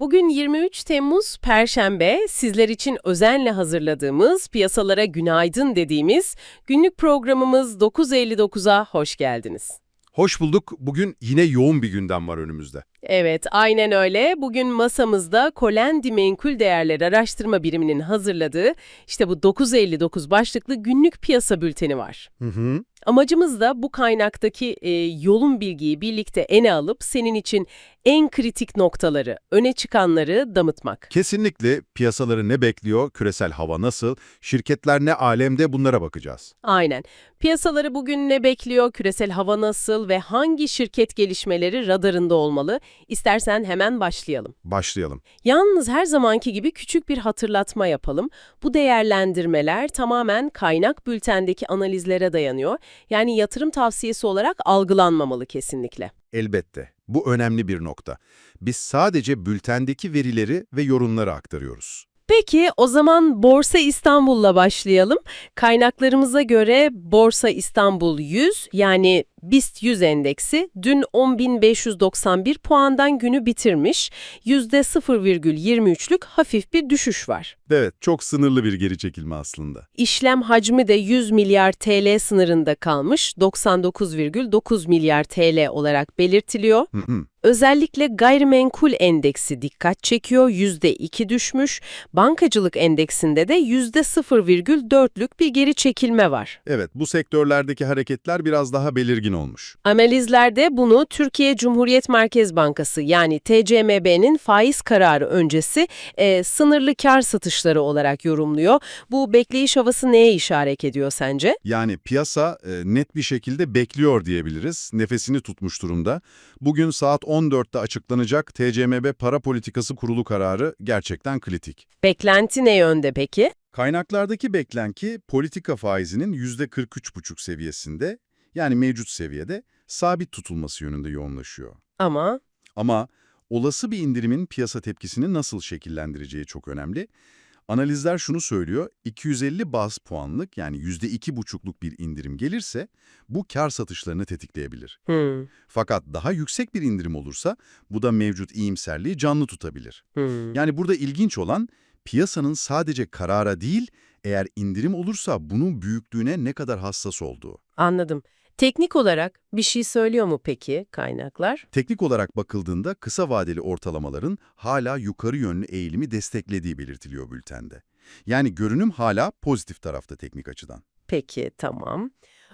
Bugün 23 Temmuz Perşembe, sizler için özenle hazırladığımız, piyasalara günaydın dediğimiz günlük programımız 9.59'a hoş geldiniz. Hoş bulduk. Bugün yine yoğun bir gündem var önümüzde. Evet, aynen öyle. Bugün masamızda Kolendi Menkul Değerler Araştırma Biriminin hazırladığı işte bu 9.59 başlıklı günlük piyasa bülteni var. Hı hı. Amacımız da bu kaynaktaki e, yolun bilgiyi birlikte ene alıp senin için en kritik noktaları, öne çıkanları damıtmak. Kesinlikle piyasaları ne bekliyor, küresel hava nasıl, şirketler ne alemde bunlara bakacağız. Aynen. Piyasaları bugün ne bekliyor, küresel hava nasıl ve hangi şirket gelişmeleri radarında olmalı? İstersen hemen başlayalım. Başlayalım. Yalnız her zamanki gibi küçük bir hatırlatma yapalım. Bu değerlendirmeler tamamen kaynak bültendeki analizlere dayanıyor. Yani yatırım tavsiyesi olarak algılanmamalı kesinlikle. Elbette. Bu önemli bir nokta. Biz sadece bültendeki verileri ve yorumları aktarıyoruz. Peki o zaman Borsa İstanbul'la başlayalım. Kaynaklarımıza göre Borsa İstanbul 100 yani BIST 100 endeksi dün 10.591 puandan günü bitirmiş. %0,23'lük hafif bir düşüş var. Evet, çok sınırlı bir geri çekilme aslında. İşlem hacmi de 100 milyar TL sınırında kalmış, 99,9 milyar TL olarak belirtiliyor. Hı hı. Özellikle gayrimenkul endeksi dikkat çekiyor, %2 düşmüş. Bankacılık endeksinde de %0,4'lük bir geri çekilme var. Evet, bu sektörlerdeki hareketler biraz daha belirgin olmuş. Analizlerde bunu Türkiye Cumhuriyet Merkez Bankası yani TCMB'nin faiz kararı öncesi e, sınırlı kar satışları olarak yorumluyor. Bu bekleyiş havası neye işaret ediyor sence? Yani piyasa e, net bir şekilde bekliyor diyebiliriz. Nefesini tutmuş durumda. Bugün saat 14'te açıklanacak TCMB Para Politikası Kurulu kararı gerçekten kritik. Beklenti ne yönde peki? Kaynaklardaki beklenki politika faizinin %43,5 seviyesinde yani mevcut seviyede sabit tutulması yönünde yoğunlaşıyor. Ama Ama olası bir indirimin piyasa tepkisini nasıl şekillendireceği çok önemli. Analizler şunu söylüyor, 250 baz puanlık yani %2,5'luk bir indirim gelirse bu kar satışlarını tetikleyebilir. hmm, Fakat daha yüksek bir indirim olursa bu da mevcut iyimserliği canlı tutabilir. hmm. Yani burada ilginç olan piyasanın sadece karara değil, eğer indirim olursa bunun büyüklüğüne ne kadar hassas olduğu. Anladım. Teknik olarak bir şey söylüyor mu peki kaynaklar? Teknik olarak bakıldığında kısa vadeli ortalamaların hala yukarı yönlü eğilimi desteklediği belirtiliyor bültende. Yani görünüm hala pozitif tarafta teknik açıdan. Peki, tamam.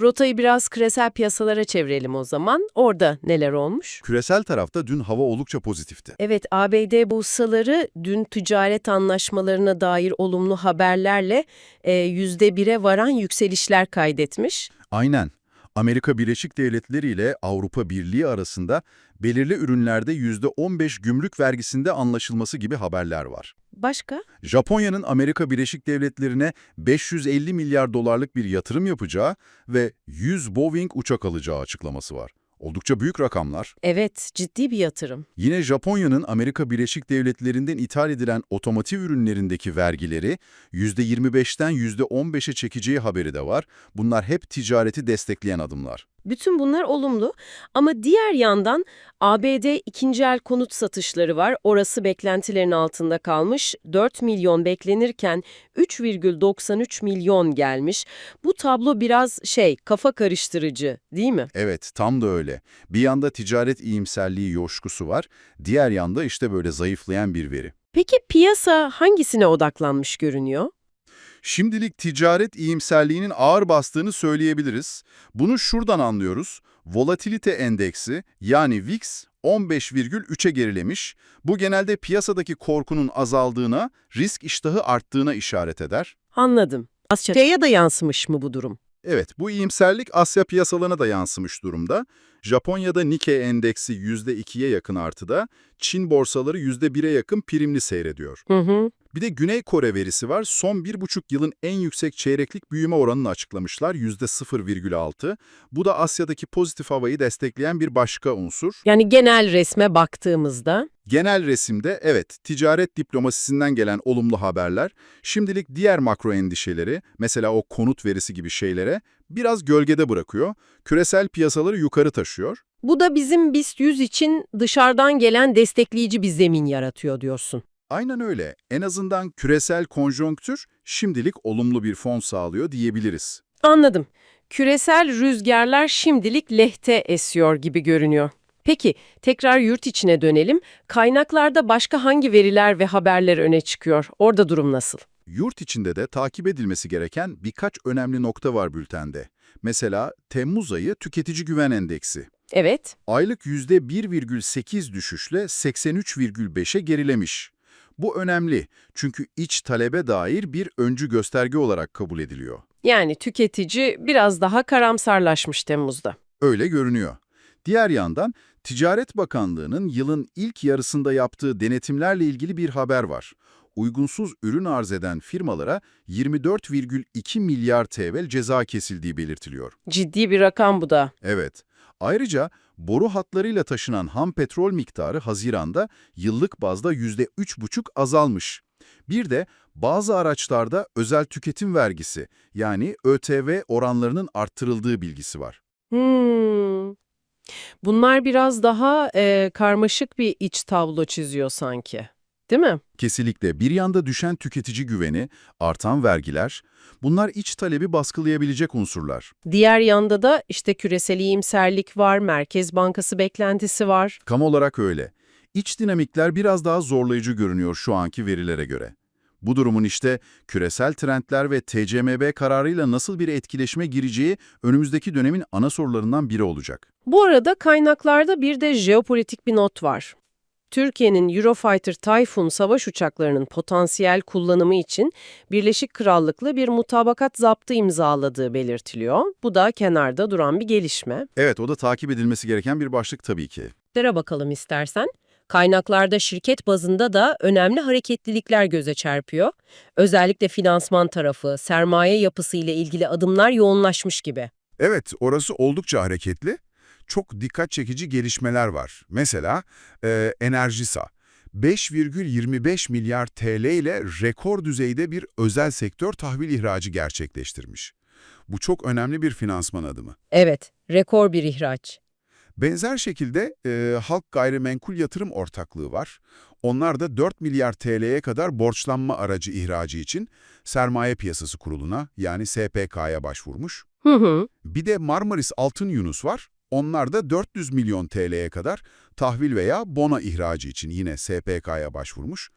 Rotayı biraz küresel piyasalara çevirelim o zaman. Orada neler olmuş? Küresel tarafta dün hava oldukça pozitifti. Evet, ABD borsaları dün ticaret anlaşmalarına dair olumlu haberlerle e, %1'e varan yükselişler kaydetmiş. Aynen. Amerika Birleşik Devletleri ile Avrupa Birliği arasında belirli ürünlerde %15 gümrük vergisinde anlaşılması gibi haberler var. Başka? Japonya'nın Amerika Birleşik Devletleri'ne 550 milyar dolarlık bir yatırım yapacağı ve 100 Boeing uçak alacağı açıklaması var. Oldukça büyük rakamlar. Evet, ciddi bir yatırım. Yine Japonya'nın Amerika Birleşik Devletleri'nden ithal edilen otomotiv ürünlerindeki vergileri %25'ten %15'e çekeceği haberi de var. Bunlar hep ticareti destekleyen adımlar. Bütün bunlar olumlu ama diğer yandan ABD ikinci el konut satışları var. Orası beklentilerin altında kalmış. 4 milyon beklenirken 3,93 milyon gelmiş. Bu tablo biraz şey kafa karıştırıcı değil mi? Evet, tam da öyle. Bir yanda ticaret iyimserliği yoşkusu var, diğer yanda işte böyle zayıflayan bir veri. Peki piyasa hangisine odaklanmış görünüyor? Şimdilik ticaret iyimserliğinin ağır bastığını söyleyebiliriz. Bunu şuradan anlıyoruz. Volatilite endeksi yani VIX 15,3'e gerilemiş. Bu genelde piyasadaki korkunun azaldığına, risk iştahı arttığına işaret eder. Anladım. Asya'ya da yansımış mı bu durum? Evet, bu iyimserlik Asya piyasalarına da yansımış durumda. Japonya'da Nikkei endeksi %2'ye yakın artıda, Çin borsaları %1'e yakın primli seyrediyor. Hı hı. Bir de Güney Kore verisi var. Son bir buçuk yılın en yüksek çeyreklik büyüme oranını açıklamışlar. %0,6. Bu da Asya'daki pozitif havayı destekleyen bir başka unsur. Yani genel resme baktığımızda Genel resimde evet ticaret diplomasisinden gelen olumlu haberler şimdilik diğer makro endişeleri mesela o konut verisi gibi şeylere biraz gölgede bırakıyor. Küresel piyasaları yukarı taşıyor. Bu da bizim BIST 100 için dışarıdan gelen destekleyici bir zemin yaratıyor diyorsun. Aynen öyle. En azından küresel konjonktür şimdilik olumlu bir fon sağlıyor diyebiliriz. Anladım. Küresel rüzgarlar şimdilik lehte esiyor gibi görünüyor. Peki, tekrar yurt içine dönelim. Kaynaklarda başka hangi veriler ve haberler öne çıkıyor? Orada durum nasıl? Yurt içinde de takip edilmesi gereken birkaç önemli nokta var bültende. Mesela Temmuz ayı tüketici güven endeksi. Evet, Aylık %1,8 düşüşle 83,5'e gerilemiş. Bu önemli çünkü iç talebe dair bir öncü gösterge olarak kabul ediliyor. yani tüketici biraz daha karamsarlaşmış Temmuz'da. Öyle görünüyor. Diğer yandan Ticaret Bakanlığı'nın yılın ilk yarısında yaptığı denetimlerle ilgili bir haber var. Uygunsuz ürün arz eden firmalara 24,2 milyar TL ceza kesildiği belirtiliyor. Ciddi bir rakam bu da. Evet. Ayrıca boru hatlarıyla taşınan ham petrol miktarı Haziran'da yıllık bazda %3,5 azalmış. Bir de bazı araçlarda özel tüketim vergisi yani ÖTV oranlarının arttırıldığı bilgisi var. Hmm. Bunlar biraz daha e, karmaşık bir iç tablo çiziyor sanki. Değil mi? Kesinlikle bir yanda düşen tüketici güveni, artan vergiler, bunlar iç talebi baskılayabilecek unsurlar. Diğer yanda da işte küresel iyimserlik var, Merkez Bankası beklentisi var. Kam olarak öyle. İç dinamikler biraz daha zorlayıcı görünüyor şu anki verilere göre. Bu durumun işte küresel trendler ve TCMB kararıyla nasıl bir etkileşime gireceği önümüzdeki dönemin ana sorularından biri olacak. Bu arada kaynaklarda bir de jeopolitik bir not var. Türkiye'nin Eurofighter Typhoon savaş uçaklarının potansiyel kullanımı için Birleşik Krallık'la bir mutabakat zaptı imzaladığı belirtiliyor. Bu da kenarda duran bir gelişme. Evet, o da takip edilmesi gereken bir başlık tabii ki. Dere bakalım istersen. Kaynaklarda şirket bazında da önemli hareketlilikler göze çarpıyor. Özellikle finansman tarafı, sermaye yapısı ile ilgili adımlar yoğunlaşmış gibi. Evet, orası oldukça hareketli. Çok dikkat çekici gelişmeler var. Mesela e, Enerjisa 5,25 milyar TL ile rekor düzeyde bir özel sektör tahvil ihracı gerçekleştirmiş. Bu çok önemli bir finansman adımı. Evet, rekor bir ihraç. Benzer şekilde e, Halk Gayrimenkul Yatırım Ortaklığı var. Onlar da 4 milyar TL'ye kadar borçlanma aracı ihracı için Sermaye Piyasası Kurulu'na yani SPK'ya başvurmuş. Hı hı. Bir de Marmaris Altın Yunus var. Onlar da 400 milyon TL'ye kadar tahvil veya bona ihracı için yine SPK'ya başvurmuş.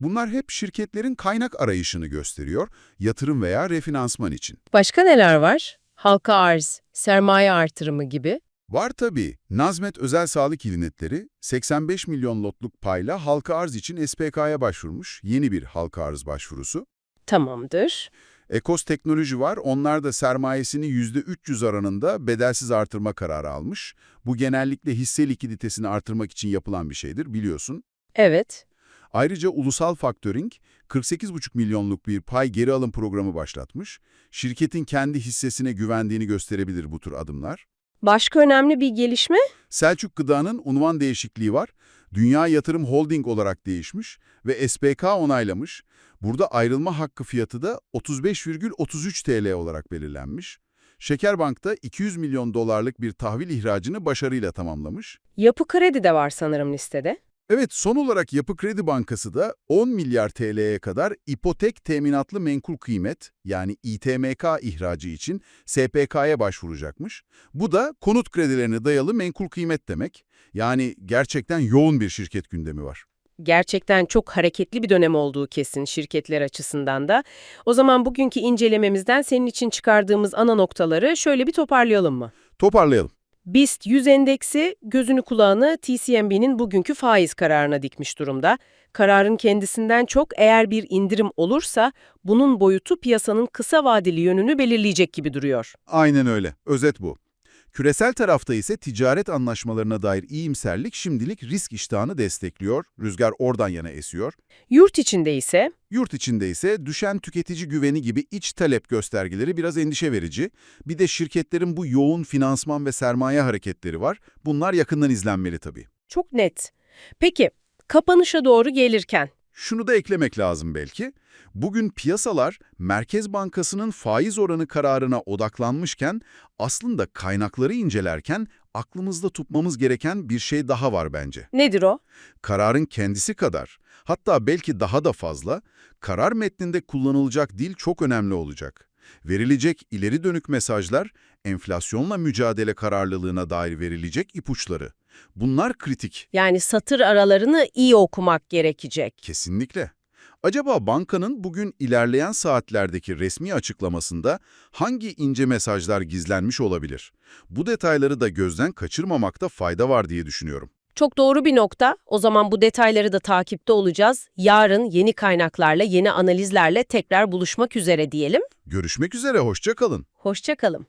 Bunlar hep şirketlerin kaynak arayışını gösteriyor, yatırım veya refinansman için. Başka neler var? Halka arz, sermaye artırımı gibi. Var tabii. Nazmet Özel Sağlık Hizmetleri 85 milyon lotluk payla halka arz için SPK'ya başvurmuş. Yeni bir halka arz başvurusu. Tamamdır. Ekos Teknoloji var. Onlar da sermayesini %300 oranında bedelsiz artırma kararı almış. Bu genellikle hisse likiditesini artırmak için yapılan bir şeydir biliyorsun. Evet. Ayrıca Ulusal Faktöring 48,5 milyonluk bir pay geri alım programı başlatmış. Şirketin kendi hissesine güvendiğini gösterebilir bu tür adımlar. Başka önemli bir gelişme? Selçuk Gıda'nın unvan değişikliği var. Dünya Yatırım Holding olarak değişmiş ve SPK onaylamış. Burada ayrılma hakkı fiyatı da 35,33 TL olarak belirlenmiş. Şekerbank da 200 milyon dolarlık bir tahvil ihracını başarıyla tamamlamış. Yapı kredi de var sanırım listede. Evet, son olarak Yapı Kredi Bankası da 10 milyar TL'ye kadar ipotek teminatlı menkul kıymet yani İTMK ihracı için SPK'ya başvuracakmış. Bu da konut kredilerine dayalı menkul kıymet demek. Yani gerçekten yoğun bir şirket gündemi var. Gerçekten çok hareketli bir dönem olduğu kesin şirketler açısından da. O zaman bugünkü incelememizden senin için çıkardığımız ana noktaları şöyle bir toparlayalım mı? Toparlayalım. BIST 100 endeksi gözünü kulağını TCMB'nin bugünkü faiz kararına dikmiş durumda. Kararın kendisinden çok eğer bir indirim olursa bunun boyutu piyasanın kısa vadeli yönünü belirleyecek gibi duruyor. Aynen öyle. Özet bu. Küresel tarafta ise ticaret anlaşmalarına dair iyimserlik şimdilik risk iştahını destekliyor, rüzgar oradan yana esiyor. Yurt içinde ise Yurt içinde ise düşen tüketici güveni gibi iç talep göstergeleri biraz endişe verici. Bir de şirketlerin bu yoğun finansman ve sermaye hareketleri var. Bunlar yakından izlenmeli tabii. çok net. Peki kapanışa doğru gelirken Şunu da eklemek lazım belki. Bugün piyasalar Merkez Bankası'nın faiz oranı kararına odaklanmışken aslında kaynakları incelerken aklımızda tutmamız gereken bir şey daha var bence. Nedir o? Kararın kendisi kadar, hatta belki daha da fazla, karar metninde kullanılacak dil çok önemli olacak. Verilecek ileri dönük mesajlar, enflasyonla mücadele kararlılığına dair verilecek ipuçları. Bunlar kritik, Yani satır aralarını iyi okumak gerekecek. kesinlikle. Acaba bankanın bugün ilerleyen saatlerdeki resmi açıklamasında hangi ince mesajlar gizlenmiş olabilir? Bu detayları da gözden kaçırmamakta fayda var diye düşünüyorum. Çok doğru bir nokta. O zaman bu detayları da takipte olacağız. Yarın yeni kaynaklarla, yeni analizlerle tekrar buluşmak üzere diyelim. Görüşmek üzere, hoşça kalın. Hoşça kalın.